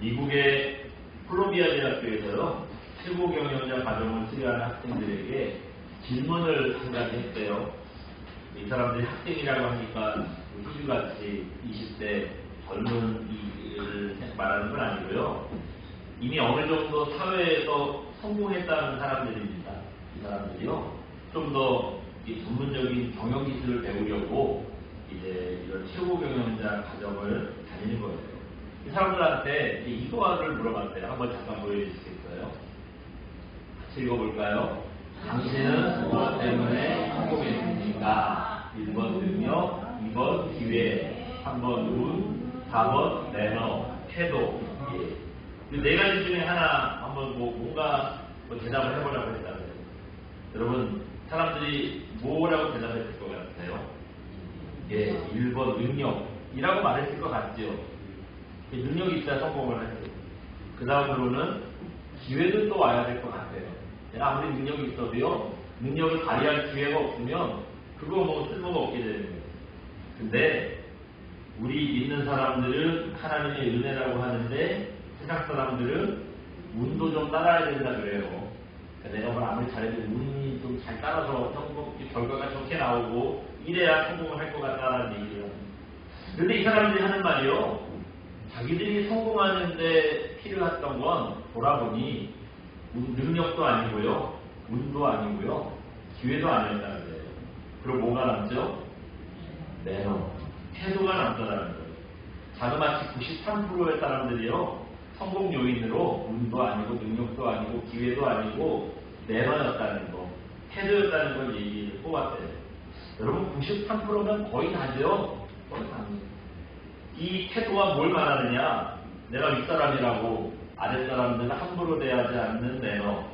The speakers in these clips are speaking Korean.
미국의 콜롬비아 대학교에서요 최고 경영자 과정을 수료하는 학생들에게 질문을 한 가지 했대요. 이 사람들이 학생이라고 하니까 희주같이 20대 젊은 이를 말하는 건 아니고요. 이미 어느 정도 사회에서 성공했다는 사람들입니다. 이 사람들이요. 좀 더 전문적인 경영 기술을 배우려고 이제 이런 최고 경영자 과정을 다니는 거예요. 이 사람들한테 이거를 물어봤대요. 한번 잠깐 보여주시겠어요? 같이 읽어볼까요? 당신은 무엇 때문에 성공했습니까? 1번 능력, 2번 기회, 3번 운, 4번 매너, 태도. 예. 이네 가지 중에 하나 한번 뭐 뭔가 뭐 대답을 해보라고 했다고요. 여러분 사람들이 뭐라고 대답했을 것 같아요? 예, 1번 능력이라고 말했을 것 같죠. 능력이 있어야 성공을 하죠. 그 다음으로는 기회도 또 와야 될 것 같아요. 내가 아무리 능력이 있어도요, 능력을 발휘할 기회가 없으면 그거 뭐 쓸모가 없게 되는 거예요. 근데 우리 믿는 사람들은 하나님의 은혜라고 하는데 세상 사람들은 운도 좀 따라야 된다 그래요. 그러니까 내가 뭘 아무리 잘해도 운이 좀 잘 따라서 성공 결과가 좋게 나오고 이래야 성공을 할 것 같다는 얘기예요. 근데 이 사람들이 하는 말이요. 자기들이 성공하는데 필요했던 건 돌아보니 능력도 아니고요. 운도 아니고요. 기회도 아니었다는 거예요. 그리고 뭐가 남죠? 매너. 태도가 남더라는 거예요. 자그마치 93%의 사람들이요. 성공 요인으로 운도 아니고 능력도 아니고 기회도 아니고 매너였다는 거, 태도였다는 걸 얘기를 뽑았대요. 여러분 93%면 거의 다죠. 거의 다입니다. 이 태도가 뭘 말하느냐? 내가 윗사람이라고 아랫사람들은 함부로 대하지 않는 매너,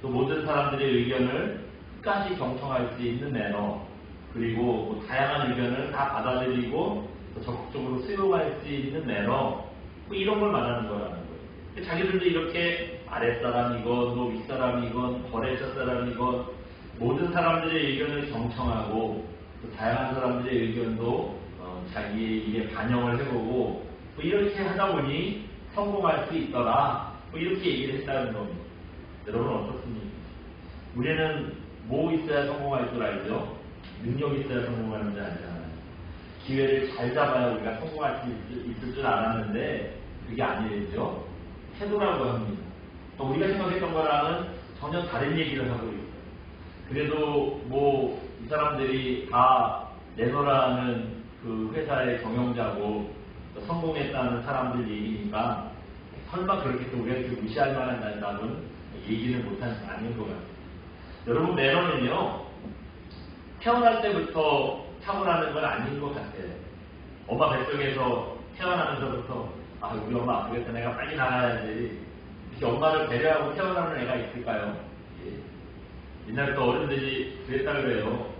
또 모든 사람들의 의견을 끝까지 경청할 수 있는 매너, 그리고 뭐 다양한 의견을 다 받아들이고 적극적으로 수용할 수 있는 매너, 뭐 이런 걸 말하는 거라는 거예요. 자기들도 이렇게 아랫사람이건 뭐 윗사람이건 거래처 사람이건 모든 사람들의 의견을 경청하고 또 다양한 사람들의 의견도 어, 자기의 일에 반영을 해보고 뭐 이렇게 하다 보니 성공할 수 있더라 뭐 이렇게 얘기를 했다는 겁니다. 여러분 어떻습니까? 우리는 뭐 있어야 성공할 줄 알죠? 능력이 있어야 성공하는 줄 알잖아요. 기회를 잘 잡아야 우리가 성공할 수 있을, 줄 알았는데 그게 아니죠. 태도라고 합니다. 우리가 생각했던 거랑은 전혀 다른 얘기를 하고 있어요. 그래도 뭐 이 사람들이 다 내노라는 그 회사의 경영자고 성공했다는 사람들 얘기니까 설마 그렇게 또 우리가 무시할 만한 답은 얘기는 못한 게 아닌 것 같아요. 여러분 매너는요 태어날 때부터 타고나는 건 아닌 것 같아요. 엄마 뱃속에서 태어나면서부터 아 우리 엄마 아프겠다 내가 빨리 나가야지 이렇게 엄마를 배려하고 태어나는 애가 있을까요? 예. 옛날부터 어른들이 그랬다 그래요.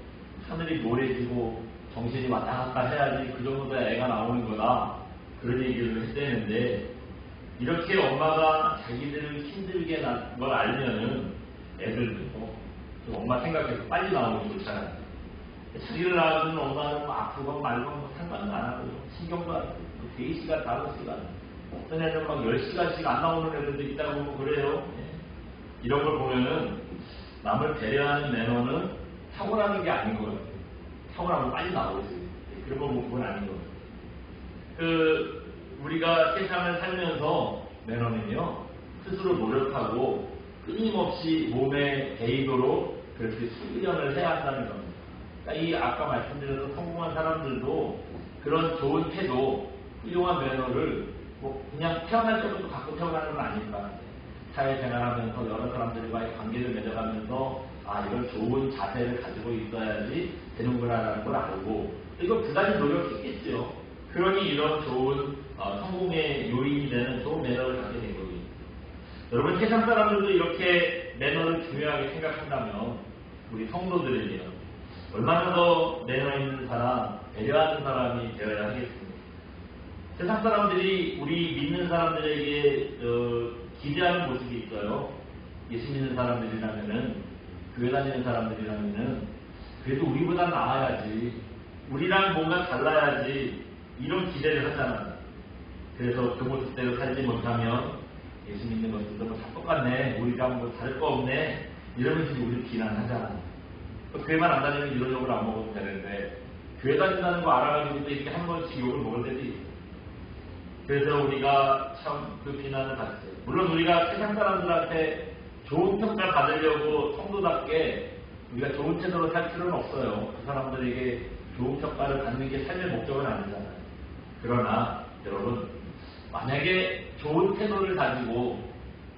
하늘이 노래지고 정신이 왔다 갔다 해야지 그 정도 의 애가 나오는 거다. 그런 얘기를 했대는데 이렇게 엄마가 자기들을 힘들게 난걸 알면은 애들도 좀 엄마 생각해서 빨리 나오는 게 좋잖아요. 자기를 낳아주는 엄마는 뭐 아프건 말건 뭐 상관도 안 하고 신경도 안 쓰고 4시간, 5시간 어떤 애는 막 10시간씩 안 나오는 애들도 있다고 뭐 그래요. 예. 이런 걸 보면은 남을 배려하는 매너는 타고나는 게 아닌 것 같아요. 타고나면 빨리 나오지. 예. 그런 거 보면 그건 아닌 것 같아요. 그, 우리가 세상을 살면서 매너는요, 스스로 노력하고 끊임없이 몸의 대입으로 그렇게 수련을 해야 한다는 겁니다. 그러니까 이 아까 말씀드렸던 성공한 사람들도 그런 좋은 태도, 훌륭한 매너를 뭐 그냥 태어날 때부터 갖고 태어나는 건 아닐까. 사회생활하면서 여러 사람들과의 관계를 맺어가면서 아 이런 좋은 자세를 가지고 있어야지 되는구나라는 걸 알고 이거 그다지 노력했겠죠. 그러니 이런 좋은 어, 성공의 요인이 되는 좋은 매너를 갖게 된 거예요. 여러분 세상 사람들도 이렇게 매너를 중요하게 생각한다면 우리 성도들은요 얼마나 더 매너 있는 사람, 배려하는 사람이 되어야 하겠습니까? 세상 사람들이 우리 믿는 사람들에게 어, 기대하는 모습이 있어요. 예수 믿는 사람들이라면은 교회 다니는 사람들이라면은 그래도 우리보다 나아야지 우리랑 뭔가 달라야지 이런 기대를 하잖아요. 그래서 그 모습대로 살지 못하면 예수 믿는 것들도 뭐다 똑같네. 우리가 뭐 다를 거 없네. 이러면서 우리 비난하잖아요. 교회만 안 다니면 이런 욕을 안 먹어도 되는데 교회 다닌다는 거 알아가지고도 이렇게 한 번씩 욕을 먹을 때도 있어요. 그래서 우리가 참 그 비난을 받았어요. 물론 우리가 세상 사람들한테 좋은 평가 받으려고 성도답게 우리가 좋은 태도로 살 필요는 없어요. 그 사람들에게 좋은 평가를 받는 게 삶의 목적은 아니잖아요. 그러나 여러분 만약에 좋은 태도를 가지고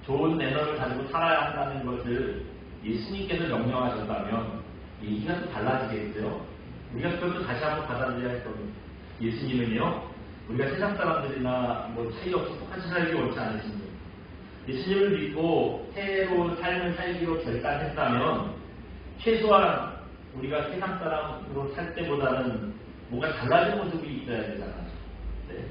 좋은 매너를 가지고 살아야 한다는 것을 예수님께서 명령하셨다면 얘기가 또 달라지겠죠. 우리가 그것도 다시 한번 받아들여야 할 겁니다. 예수님은요, 우리가 세상 사람들이나 뭐 차이 없이 똑같이 살기 원치 않으십니다. 예수님을 믿고 새로운 삶을 살기로 결단했다면 최소한 우리가 세상 사람으로 살 때보다는 뭔가 달라진 모습이 있어야 되잖아요. 네.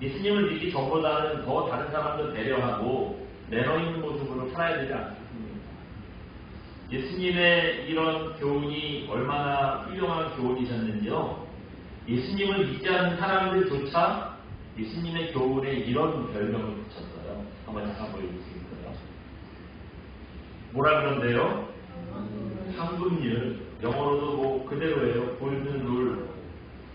예수님을 믿기 전보다는 더 다른 사람들 배려하고 매너 있는 모습으로 살아야 되지 않겠습니까? 예수님의 이런 교훈이 얼마나 훌륭한 교훈이셨는지요. 예수님을 믿지 않는 사람들조차 예수님의 교훈에 이런 별명을 붙였어요. 한번 잠깐 보여주시겠어요? 뭐라 그런데요? 황금률. 영어로도 뭐 그대로예요. 골든 룰.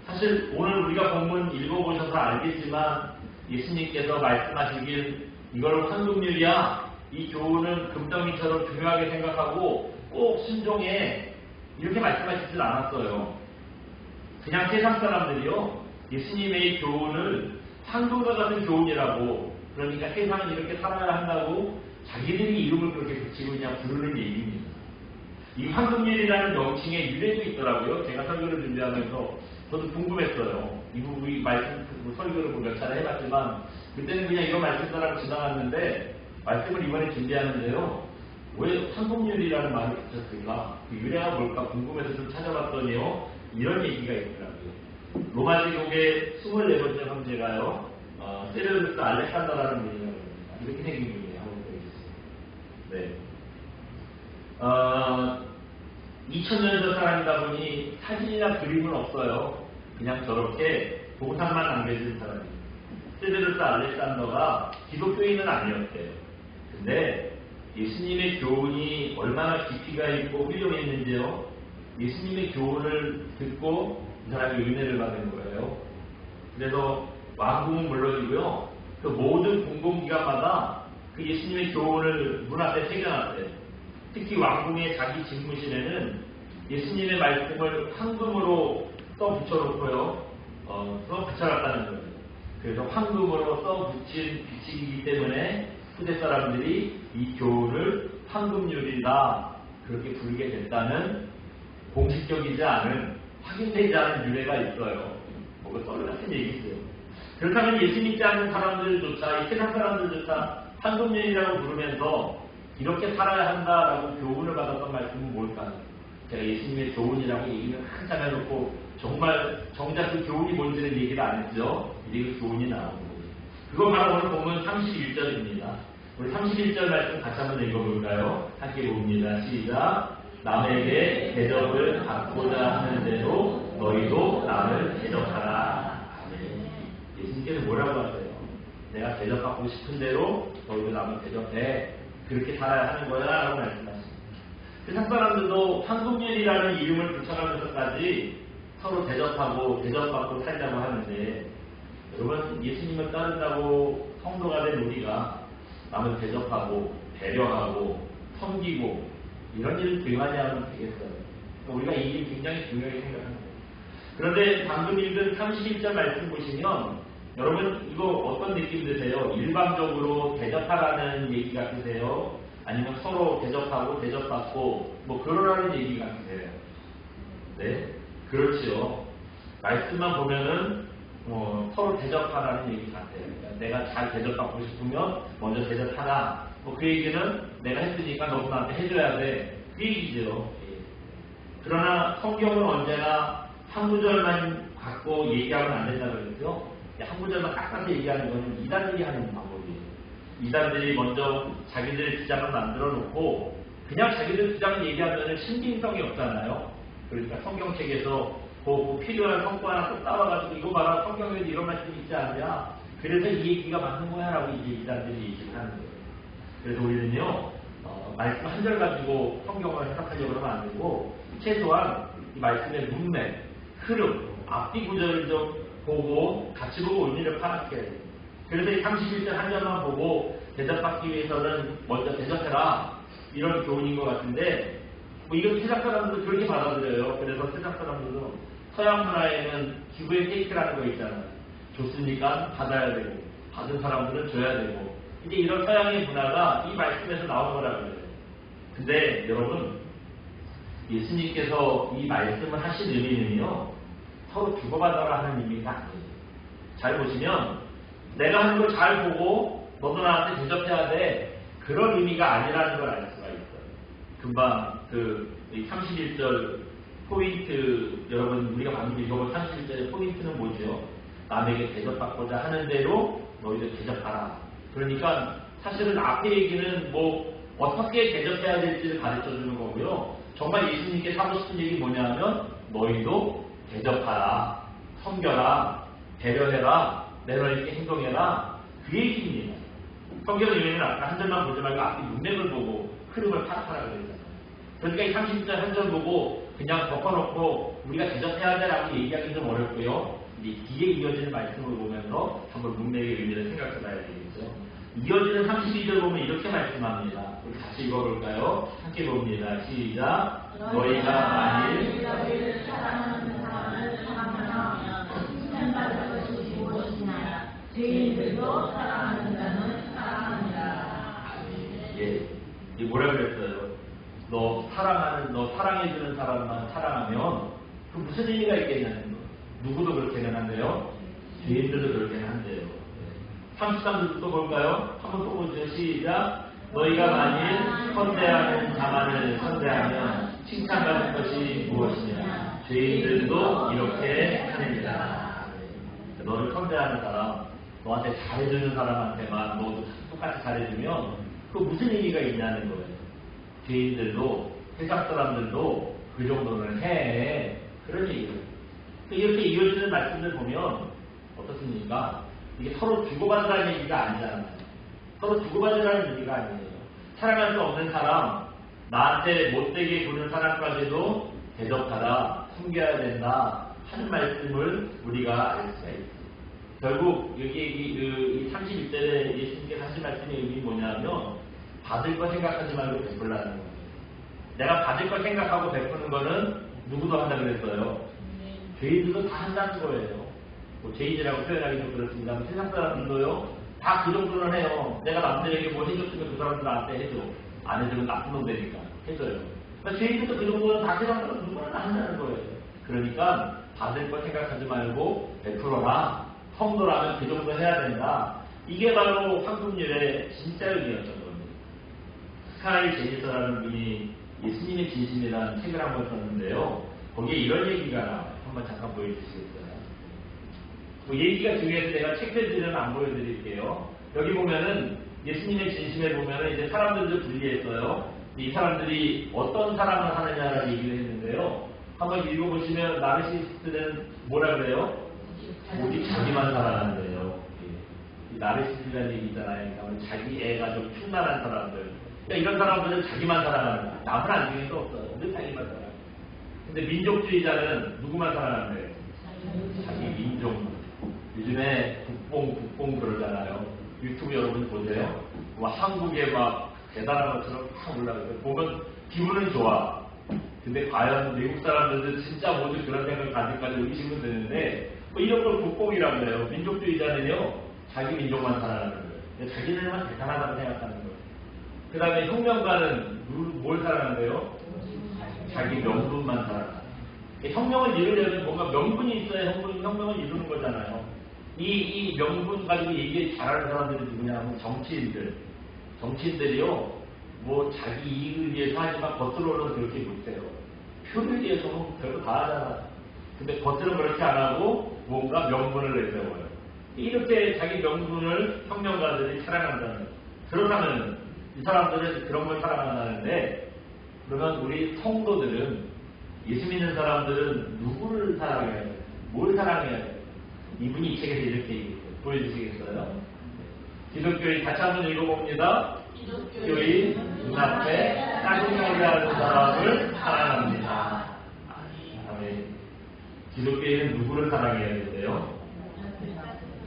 사실 오늘 우리가 본문 읽어보셔서 알겠지만 예수님께서 말씀하시길 이걸 황금률이야. 이 교훈은 금덩이처럼 중요하게 생각하고 꼭 순종해. 이렇게 말씀하시질 않았어요. 그냥 세상 사람들이요. 예수님의 교훈을 황금과 같은 교훈이라고 그러니까 세상이 이렇게 살아야 한다고 자기들이 이름을 그렇게 붙이고 그냥 부르는 얘기입니다. 이 황금률이라는 명칭에 유래도 있더라고요. 제가 설교를 준비하면서 저도 궁금했어요. 이 부분이 말씀 그 설교를 뭐몇 차례 해봤지만 그때는 그냥 이거 말씀 따라고 지나갔는데 말씀을 이번에 준비하는데요. 왜 황금률이라는 말을 붙였을까? 그 유래가 뭘까 궁금해서 좀 찾아봤더니요. 이런 얘기가 있더라고요. 로마지국의 24번째 황제가요. 어, 세르누스 알렉산더라는 분이라고 합니다. 이렇게 생긴 분이에요. 한번 보여주세요. 네. 어, 2000년 전 사람이다 보니 사진이나 그림은 없어요. 그냥 저렇게 동상만 남겨진 사람이에요. 세드르스 알렉산더가 기독교인은 아니었대요. 근데 예수님의 교훈이 얼마나 깊이가 있고 훌륭했는지요. 예수님의 교훈을 듣고 이 사람이 은혜를 받은 거예요. 그래서 왕궁은 물론이고요. 그 모든 공공기관마다 그 예수님의 교훈을 문 앞에 새겨놨대요. 특히 왕궁의 자기 집무실에는 예수님의 말씀을 황금으로 써 붙여놓고요. 어, 써 붙여놨다는 거예요. 그래서 황금으로 써 붙인 비치이기 때문에 후대 사람들이 이 교훈을 황금률이다 그렇게 부르게 됐다는 공식적이지 않은 확인되지 않은 유래가 있어요. 뭐가 썰 같은 얘기죠. 그렇다면 예수 믿지 않는 사람들조차 이 세상 사람들조차 황금률이라고 부르면서 이렇게 살아야 한다라고 교훈을 받았던 말씀은 뭘까요? 제가 예수님의 교훈이라고 얘기를 한참 해놓고 정말 정작 그 교훈이 뭔지는 얘기를 안 했죠. 이제 그 교훈이. 그건 바로 오늘 보면 31절입니다. 우리 31절 말씀 같이 한번 읽어볼까요? 함께 봅니다. 시작. 남에게 대접을 받고자 하는 대로 너희도 남을 대접하라. 예수님께서 뭐라고 하세요? 내가 대접받고 싶은 대로 너희도 남을 대접해. 그렇게 살아야 하는 거야. 라고 말씀하십니다. 세상 사람들도 황금률이라는 이름을 붙여가면서까지 서로 대접하고 대접받고 살자고 하는데 여러분 예수님을 따른다고 성도가 된 우리가 남을 대접하고 배려하고 섬기고 이런 일을 등하지 않으면 되겠어요. 그러니까 우리가 이일 굉장히 중요하게 생각합니다. 그런데 방금 읽은 31절 말씀 보시면 여러분 이거 어떤 느낌 드세요? 일방적으로 대접하라는 얘기 같으세요? 아니면 서로 대접하고 대접받고 뭐 그러라는 얘기 같으세요? 네, 그렇지요. 말씀만 보면은 뭐 서로 대접하라는 얘기 같아요. 그러니까 내가 잘 대접받고 싶으면 먼저 대접하라. 뭐 그 얘기는 내가 했으니까 너도 나한테 해줘야 돼. 그 얘기죠. 예. 그러나 성경은 언제나 한 구절만 갖고 얘기하면 안 된다 그랬죠. 한 구절만 깎아서 얘기하는 거는 이단들이 하는 방법이에요. 이단들이 먼저 자기들의 주장을 만들어 놓고 그냥 자기들 주장을 얘기하면 신빙성이 없잖아요. 그러니까 성경책에서 그 필요한 성과 하나 꼭 따와가지고 이거 봐라 성경에도 이런 말씀이 있지 않냐 그래서 이 얘기가 맞는 거야 라고 이제 이단들이 얘기를 하는 거예요. 그래서 우리는요, 어, 말씀 한 절 가지고 성경을 해석하려고 그러면 안 되고, 최소한 이 말씀의 문맥, 흐름, 앞뒤 구절을 좀 보고 같이 보고 의미를 파악해야 돼요. 그래서 이 31절 한 절만 보고 대접받기 위해서는 먼저 대접해라. 이런 교훈인 것 같은데, 뭐 이건 세상 사람들도 그렇게 받아들여요. 그래서 세상 사람들도 서양 문화에는 기부의 테이크라는 거 있잖아요. 줬으니까 받아야 되고, 받은 사람들은 줘야 되고, 이제 이런 서양의 문화가 이 말씀에서 나온 거라고 그래요. 근데 여러분, 예수님께서 이 말씀을 하신 의미는요, 서로 주고받아라 하는 의미가 아니에요. 잘 보시면, 내가 하는 걸 잘 보고, 너도 나한테 대접해야 돼. 그런 의미가 아니라는 걸 알 수가 있어요. 금방 그 31절 포인트, 여러분, 우리가 방금 읽어본 31절의 포인트는 뭐죠? 남에게 대접받고자 하는 대로 너희도 대접하라. 그러니까 사실은 앞에 얘기는 뭐 어떻게 대접해야 될지를 가르쳐 주는 거고요. 정말 예수님께 하고 싶은 얘기 뭐냐면 너희도 대접하라, 섬겨라, 배려해라, 매너 있게 행동해라. 그 얘기입니다. 성경을 읽으면 아까 한 절만 보지 말고 앞에 문맥을 보고 흐름을 파악하라 그랬잖아요. 그러니까 이 30절 한 절 보고 그냥 덮어놓고 우리가 대접해야 돼라고 얘기하기 좀 어렵고요. 이 뒤에 이어지는 말씀을 보면서 한번 문맥의 의미를 생각해 봐야 되겠죠. 이어지는 32절 보면 이렇게 말씀합니다. 우리 같이 읽어볼까요? 함께 봅니다. 시작. 너희가 만일 칭찬받을 것이 무엇이냐 죄인들도 사랑하는 자는 사랑합니다 예, 이 뭐라 그랬어요? 너 사랑하는, 너 사랑해주는 사람만 사랑하면 그 무슨 의미가 있겠냐는 거. 누구도 그렇게는 한대요. 죄인들도 그렇게는 한대요. 33절도 또 볼까요? 한번 또 보죠. 시작. 너희가 만일 선대하는 자만을 선대하면 칭찬받을 것이 무엇이냐? 죄인들도 이렇게 하느니라. 너를 선대하는 사람, 너한테 잘해주는 사람한테만 너도 똑같이 잘해주면 그 무슨 의미가 있냐는 거예요. 죄인들도 세상 사람들도 그 정도는 해. 그런 얘기예요. 이렇게 이어지는 말씀을 보면 어떻습니까? 이게 서로 주고받으라는 얘기가 아니잖아요. 서로 주고받으라는 얘기가 아니에요. 사랑할 수 없는 사람, 나한테 못되게 구는 사람까지도 대접하라, 숨겨야 된다 하는 말씀을 우리가 알 수가 있어요. 결국 여기 이, 그, 이 31절에 예수님께서 하신 말씀의 의미 뭐냐면 받을 거 생각하지 말고 베풀라는 거예요. 내가 받을 거 생각하고 베푸는 거는 누구도 한다 그랬어요. 죄인들도 다 한다는 거예요. 뭐 죄인이라고 표현하기 좀 그렇습니다. 세상 사람들도요. 다 그 정도는 해요. 내가 남들에게 뭐 해줬으면 그 사람들 나한테 해줘. 안 해주면 나쁜 놈 되니까 해줘요. 그러니까 죄인들도 그 정도는 다 세상 사람 누구나 다 한다는 거예요. 그러니까 받을 거 생각하지 말고 베풀어라. 성도라면 그 정도 해야 된다. 이게 바로 황금률의 진짜 의미였던 겁니다. 스카이 제니서라는 분이 예수님의 진심이라는 책을 한 번 썼는데요. 거기에 이런 얘기가 나와요. 한번 잠깐 보여주시겠어요? 뭐 얘기가 중요해서 제가 책 페이지는 안 보여드릴게요. 여기 보면은 예수님의 진심에 보면은 이제 사람들도 분리했어요. 이 사람들이 어떤 사랑을 하느냐라는 얘기를 했는데요. 한번 읽어보시면 나르시스트는 뭐라 그래요? 오직 자기만 사랑한대요. 이 나르시스트라는 얘기 있잖아요. 그러니까 자기 애가 좀 충만한 사람들. 그러니까 이런 사람들은 자기만 사랑하는 거야. 남은 안중에 도 없어요. 늘 자기만 사랑해. 근데 민족주의자는 누구만 사랑하는데요? 자기 민족만. 요즘에 국뽕 국뽕 그러잖아요. 유튜브 여러분 보세요. 뭐 한국에 막 대단한 것처럼 막 올라가요. 보면 기분은 좋아. 근데 과연 외국 사람들은 진짜 모두 그런 생각을 가질까지 의심은 되는데 뭐 이런 걸 국뽕이라고 해요. 민족주의자는요 자기 민족만 사랑하는 거예요. 자기들만 대단하다고 생각하는 거예요. 그 다음에 혁명가는 누- 뭘 사랑한대요? 자기 명분만 사랑하는 혁명을 이루려면 뭔가 명분이 있어야 혁명, 혁명을 이루는 거잖아요. 이, 이 명분 가지고 얘기 잘하는 사람들이 누구냐 하면 정치인들. 정치인들이요, 뭐 자기 이익을 위해서 하지만 겉으로는 그렇게 못해요. 표를 위해서는 별거 다 하잖아. 근데 겉으로는 그렇게 안 하고 뭔가 명분을 내세워요. 이렇게 자기 명분을 혁명가들이 사랑한다는. 그렇다면 이 사람들은 그런 걸 사랑한다는데 그러면 우리 성도들은 예수 믿는 사람들은 누구를 사랑해야 돼? 뭘 사랑해야 돼? 이분이 이 책에서 이렇게. 보여주시겠어요? 기독교인 같이 한번 읽어봅니다. 기독교인 눈앞에 짜증나게 하는 사람을 사랑합니다. 기독교인은 누구를 사랑해야 되세요?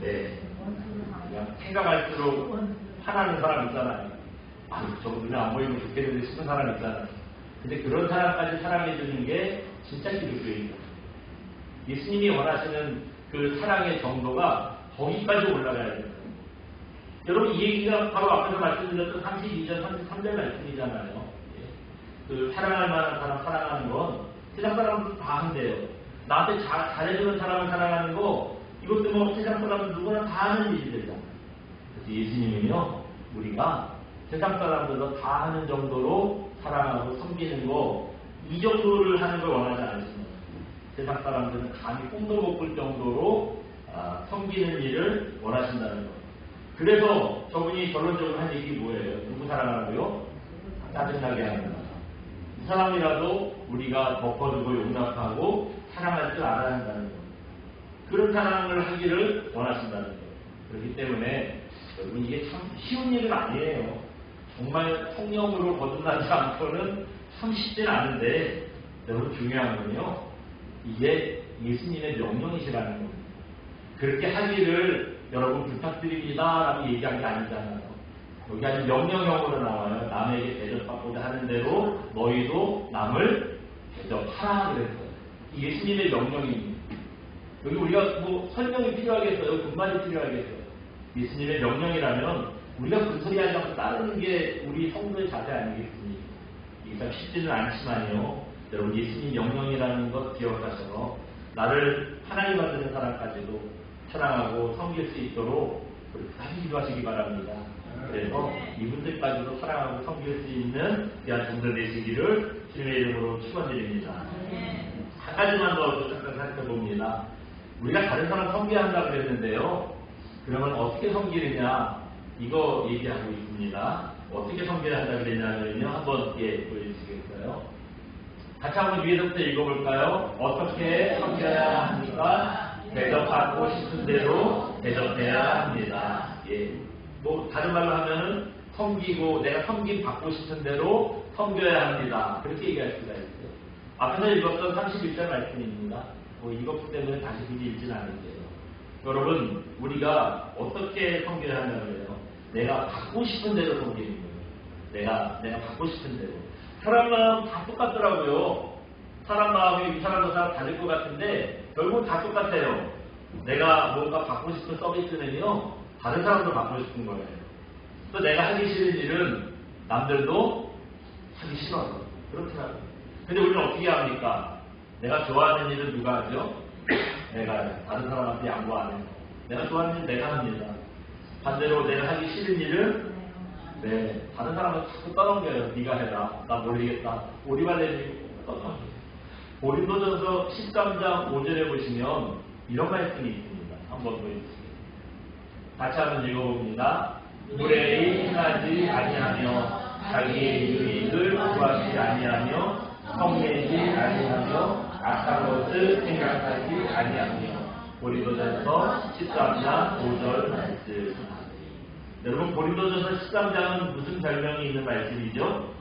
네. 그냥 생각할수록 화나는 사람 있잖아요. 아, 저거 눈에 안 보이면 좋겠는데 싶은 사람 있잖아요. 근데 그런 사람까지 사랑해주는 게 진짜 기독교입니다. 예수님이 원하시는 그 사랑의 정도가 거기까지 올라가야 돼요. 여러분 이 얘기가 바로 앞에서 말씀드렸던 32절, 33절 말씀이잖아요. 예. 그 사랑할 만한 사람 사랑하는 건 세상 사람들 다 한대요. 나한테 잘, 잘해주는 사람을 사랑하는 거 이것도 뭐 세상 사람은 누구나 다 하는 일이잖아요. 그래서 예수님은요 우리가 세상 사람들도 다 하는 정도로 사랑하고 섬기는 거 이 정도를 하는 걸 원하지 않으십니다. 세상 사람들은 감히 꿈도 못 꿀 정도로 아, 섬기는 일을 원하신다는 거예요. 그래서 저분이 결론적으로 한 얘기 뭐예요? 누구 사랑하라고요? 짜증나게 하는 거. 이 사람이라도 우리가 덮어주고 용납하고 사랑할 줄 알아야 한다는 거. 그런 사랑을 하기를 원하신다는 거예요. 그렇기 때문에 여러분 이게 참 쉬운 일은 아니에요. 정말 성령으로 거듭나지 않고는 참 쉽지는 않은데 여러분 중요한 건요. 이게 예수님의 명령이시라는 겁니다. 그렇게 하기를 여러분 부탁드립니다 라고 얘기한 게 아니잖아요. 여기 아주 명령형으로 나와요. 남에게 대접받고자 하는 대로 너희도 남을 대접하라 그랬어요. 이 예수님의 명령입니다. 여기 우리가 뭐 설명이 필요하겠어요? 분말이 필요하겠어요? 예수님의 명령이라면 우리가 그 소리 하지 않고 따르는 게 우리 성도의 자세 아니겠습니까? 참 쉽지는 않지만요. 여러분 예수님 명령이라는 것 기억하셔서 나를 하나님 만드는 사람까지도 사랑하고 섬길 수 있도록 끝까지 기도하시기 바랍니다. 그래서 이분들까지도 사랑하고 섬길 수 있는 귀한 종들 되시기를 주님의 이름으로 축원드립니다. 한 가지만 더 잠깐 살펴봅니다. 우리가 다른 사람 섬겨야 한다고 그랬는데요. 그러면 어떻게 섬기느냐 이거 얘기하고 있습니다. 어떻게 섬겨야 한다고 그랬냐면요. 한번 예, 보여주시겠어요? 같이 한번 위에서부터 읽어볼까요? 어떻게 섬겨야 합니까? 대접받고 싶은 대로 대접해야 합니다. 예. 뭐 다른 말로 하면은 섬기고 내가 섬김 받고 싶은 대로 섬겨야 합니다. 그렇게 얘기할 수가 있어요. 앞에서 읽었던 31절 말씀입니다. 뭐 이것 때문에 다시 굳이 읽지는 않을게요. 여러분 우리가 어떻게 섬겨야 한다고요? 내가 받고 싶은 대로 섬기는 거예요. 내가 내가 받고 싶은 대로. 사람 마음 다 똑같더라고요. 사람 마음이 이 사람도 사람 다를 것 같은데 결국은 다 똑같아요. 내가 뭔가 받고 싶은 서비스는요 다른 사람도 받고 싶은 거예요. 또 내가 하기 싫은 일은 남들도 하기 싫어요. 그렇더라고요. 근데 우리는 어떻게 합니까? 내가 좋아하는 일은 누가 하죠? 내가 다른 사람한테 양보 안 해요. 내가 좋아하는 일 내가 합니다. 반대로 내가 하기 싫은 일은 네, 다른 사람은 자꾸 떠넘겨요. 네가 해라. 나 모르겠다. 오리발레니 떠넘겨요. 고린도전서 13장 5절에 보시면 이런 말씀이 있습니다. 한번 보여주시겠습니다. 같이 한번 읽어봅니다. 무례히 행하지 아니하며 자기의 유익을 구하지 아니하며 성내지 아니하며 악한 것을 생각하지 아니하며 고린도전서 13장 5절 말씀 여러분 고린도전서 13장은 무슨 별명이 있는 말씀이죠?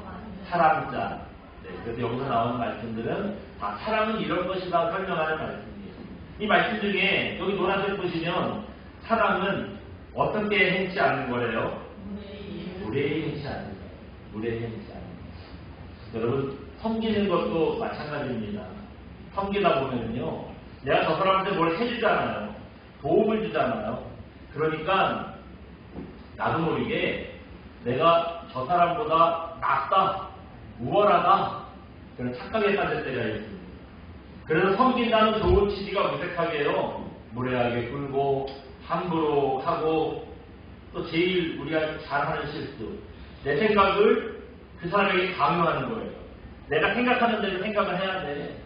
사랑자 네, 그래서 여기서 나오는 말씀들은 다 사랑은 이런 것이다 설명하는 말씀이에요. 이 말씀 중에 여기 노란색 보시면 사랑은 어떻게 행치 않는 거래요? 무례히 행치 않는 거예요. 무례히 행치 않는 거예요. 여러분 섬기는 것도 마찬가지입니다. 섬기다 보면요, 내가 저 사람한테 뭘 해주잖아요. 도움을 주잖아요. 그러니까 나도 모르게 내가 저 사람보다 낫다, 우월하다, 그런 착각에 빠질 때가 있습니다. 그래서 섬긴다는 좋은 취지가 무색하게요, 무례하게 굴고, 함부로 하고, 또 제일 우리가 잘하는 실수, 내 생각을 그 사람에게 강요하는 거예요. 내가 생각하는 대로 생각을 해야 돼.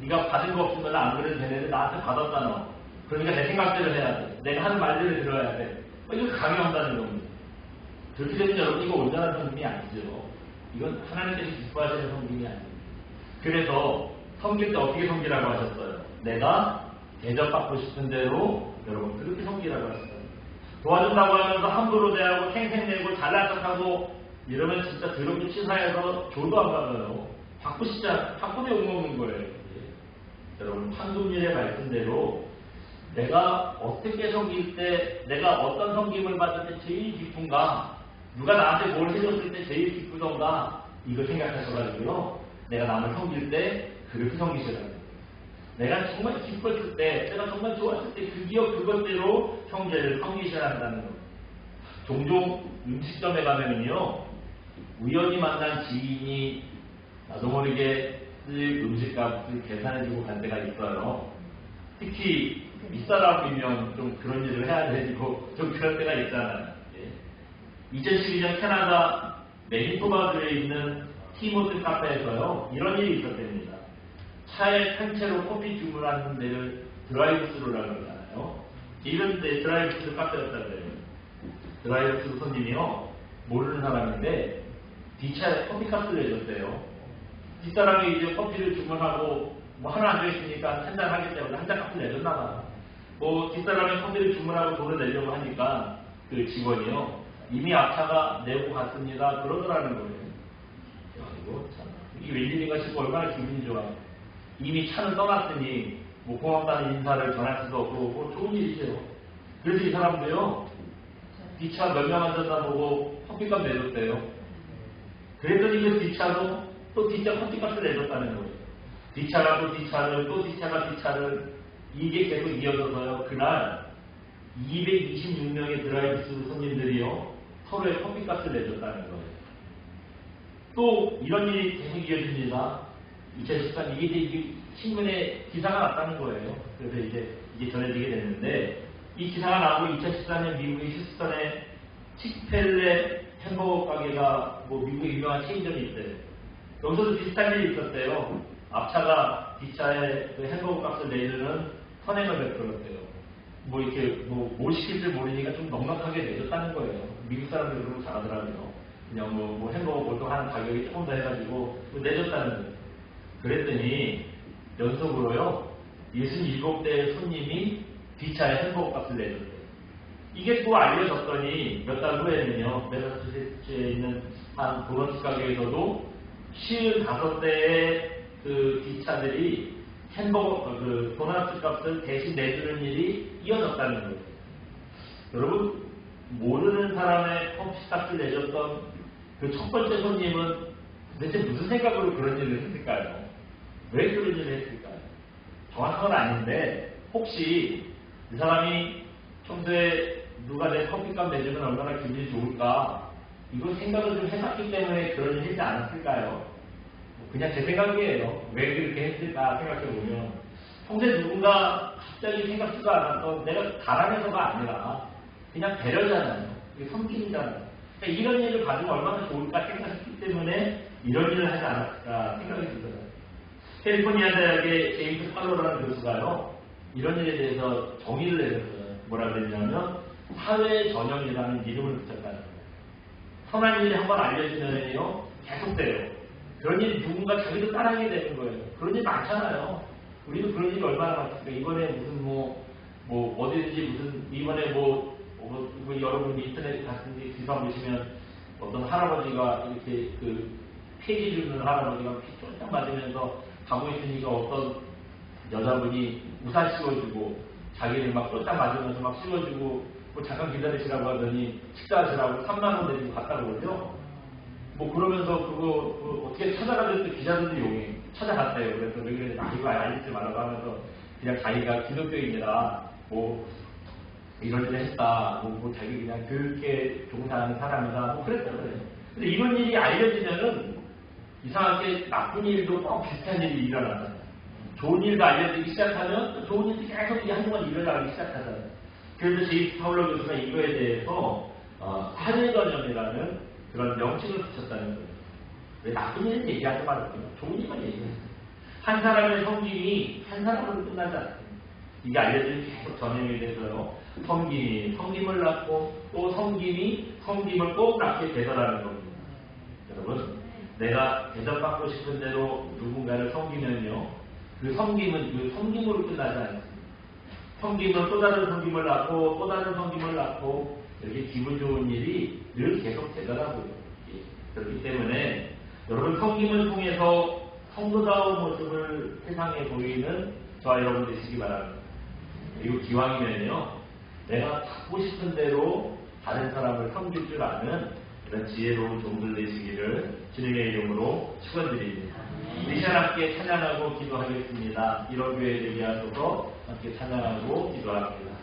네가 받은 거 없으면 안 그래도 되는데 나한테 받았잖아. 그러니까 내 생각대로 해야 돼. 내가 하는 말대로 들어야 돼. 이거 강요한다는 겁니다. 그렇게 되면 여러분 이거 온전한 성김이 아니죠. 이건 하나님께서 기뻐하시는 성김이 아닙니다. 그래서 섬길 때 어떻게 섬기라고 하셨어요? 내가 대접받고 싶은 대로 여러분 그렇게 섬기라고 하셨어요. 도와준다고 하면서 함부로 대하고 탱탱대고 잘난 척하고 이러면 진짜 더럽게 치사해서 졸도 안 받아요. 바꾸시자, 바꾸면 욕먹는 거예요. 예. 여러분, 황금일의 말씀대로 내가 어떻게 섬길 때, 내가 어떤 섬김을 받을 때 제일 기쁜가, 누가 나한테 뭘 해줬을 때 제일 기쁘던가, 이걸 생각하셔가지고요. 내가 남을 섬길 때 그렇게 섬기시라는 거예요. 내가 정말 기뻤을 때, 내가 정말 좋았을 때 그 기억 그것대로 형제를 섬기셔야 한다는 거예요. 종종 음식점에 가면은요, 우연히 만난 지인이 나도 모르게 쓸 음식값을 계산해주고 간 데가 있어요. 특히 윗사람이면 좀 그런 일을 해야 되고 좀 그런 때가 있잖아요. 예. 2012년 캐나다 매니토바주에 있는 티모스 카페에서요 이런 일이 있었답니다. 차에 산채로 커피 주문하는 데를 드라이브스루라고 그러잖아요. 이런 데 드라이브스루 카페였다 그래요. 드라이브스루 손님이요 모르는 사람인데 뒷차에 커피 값을 내줬대요. 뒷사람이 이제 커피를 주문하고 뭐 하나 앉아있으니까 한 잔 하기 때문에 한 잔 값을 내줬나 봐. 뭐 뒷사람이 커피를 주문하고 돈을 내려고 하니까 그 직원이요. 이미 앞차가 내고 갔습니다. 그러더라는 거예요. 참, 이게 웬일인가 싶고 얼마나 기분이 좋아요. 이미 차는 떠났으니 뭐 고맙다는 인사를 전할 수도 없고 뭐 좋은 일이죠. 그래서 이 사람도요. 뒷차 몇 명 앉았다 보고 커피값 내줬대요. 그랬더니 그 뒷차도 또 뒷차 커피값을 내줬다는 거예요. 뒷차가 또 뒷차를 또 뒷차가 뒷차를 이게 계속 이어져서요. 그날 226명의 드라이브스 손님들이요. 서로의 커피값을 내줬다는 거예요. 또 이런 일이 계속 이어집니다. 2013 이게 이제 신문에 기사가 났다는 거예요. 그래서 이제 이게 전해지게 됐는데 이 기사가 나오고 2014년 미국의 휴스턴에 칙펠레 햄버거 가게가 뭐 미국의 유명한 체인점이 있대요. 여기서도 비슷한 일이 있었대요. 앞차가 뒷차에 그 햄버거 값을 내주는 선행을 베풀었대요. 뭐 이렇게 뭐뭘 시킬 줄 모르니까 좀 넉넉하게 내줬다는 거예요. 미국 사람들 그런 거 잘하더라고요. 그냥 뭐, 뭐 햄버거 보통 하는 가격이 조금 더 해가지고 뭐 내줬다는. 그랬더니 연속으로요 67대의 손님이 뒷차에 햄버거 값을 내줬대요. 이게 또 알려졌더니 몇 달 후에는요 메가스트리트에 있는 한 도넛 가게에서도 55대의 그 뒷차들이 햄버거 어, 그 도넛 값을 대신 내주는 일이 이어졌다는 거예요. 여러분 모르는 사람의 컴퓨값을 내줬던 그 첫 번째 손님은 도대체 무슨 생각으로 그런 일을 했을까요? 왜 그런 일을 했을까요? 정확한 건 아닌데 혹시 이 사람이 평소에 누가 내 커피값 내주면 얼마나 기분이 좋을까 이걸 생각을 좀 해봤기 때문에 그런 일을 하지 않았을까요? 그냥 제 생각이에요. 왜 그렇게 했을까 생각해보면 평소에 누군가 갑자기 생각지도 않았던 내가 가라면서가 아니라 그냥 배려잖아요. 섬김이잖아요. 그러니까 이런 일을 가지고 얼마나 좋을까 생각했기 때문에 이런 일을 하지 않았을까 생각이 들더라고요. 캘리포니아 대학의 제임스 팔로라는 교수가요. 이런 일에 대해서 정의를 내렸어요. 뭐라 그랬냐면 사회 전형이라는 이름을 거예요. 선한 일이 한번 알려지면요 계속돼요. 그런 일이 누군가 자기도 따라하게 되는 거예요. 그런 일 많잖아요. 우리도 그런 일이 얼마나 많습니까? 이번에 무슨 뭐, 뭐, 어디든지 무슨, 이번에 뭐, 뭐, 뭐 여러분 인터넷에 갔는지 기사 보시면 어떤 할아버지가 이렇게 그 폐지 주는 할아버지가 피 쫄딱 맞으면서 가고 있으니까 어떤 여자분이 우산 씌워주고 자기를 막 쫄딱 맞으면서 막 씌워주고 뭐 잠깐 기다리시라고 하더니 식사하시라고 3만 원 내주고 갔다 그러죠. 뭐 그러면서 그거 그 어떻게 찾아가는데 기자들도 용해 찾아갔대요. 그래서 왜 그래 아 이거 알리지 말라고 하면서 그냥 자기가 기독교인이라 뭐 이런 일을 했다. 뭐, 뭐 자기 그냥 그렇게 종사하는 사람이다. 뭐 그랬다 그래요. 근데 이런 일이 알려지면은 이상하게 나쁜 일도 꼭 비슷한 일이 일어나잖아요. 좋은 일도 알려지기 시작하면 또 좋은 일이 계속 이 한동안 일어나기 시작하잖아요. 그래서 제이스 파울러 교수가 이거에 대해서 어, 사회전염이라는 그런 명칭을 붙였다는 거예요. 왜 나쁜 일은 얘기하지 말았고요. 좋은 일만 얘기해요. 한 사람의 성김이 한 사람으로 끝나지 않습니다. 이게 알려진 계속 전염이 돼서요. 성김이 성김을 낳고 또 성김이 성김을 꼭 낳게 되더라는 겁니다. 여러분, 내가 대접받고 싶은 대로 누군가를 섬기면요. 그 섬김은 그 섬김으로 끝나지 않습니다. 섬김은 또 다른 섬김을 낳고 또 다른 섬김을 낳고 이렇게 기분 좋은 일이 늘 계속 되더라고요. 예. 그렇기 때문에 여러분 섬김을 통해서 성도다운 모습을 세상에 보이는 저와 여러분 되시기 바랍니다. 그리고 기왕이면요, 내가 갖고 싶은 대로 다른 사람을 섬길 줄 아는 이런 지혜로운 종들 되시기를 주님의 이름으로 축원드립니다. 우리 시간 함께 찬양하고 기도하겠습니다. 이런 교회 되게 하소서 함께 찬양하고 기도합니다.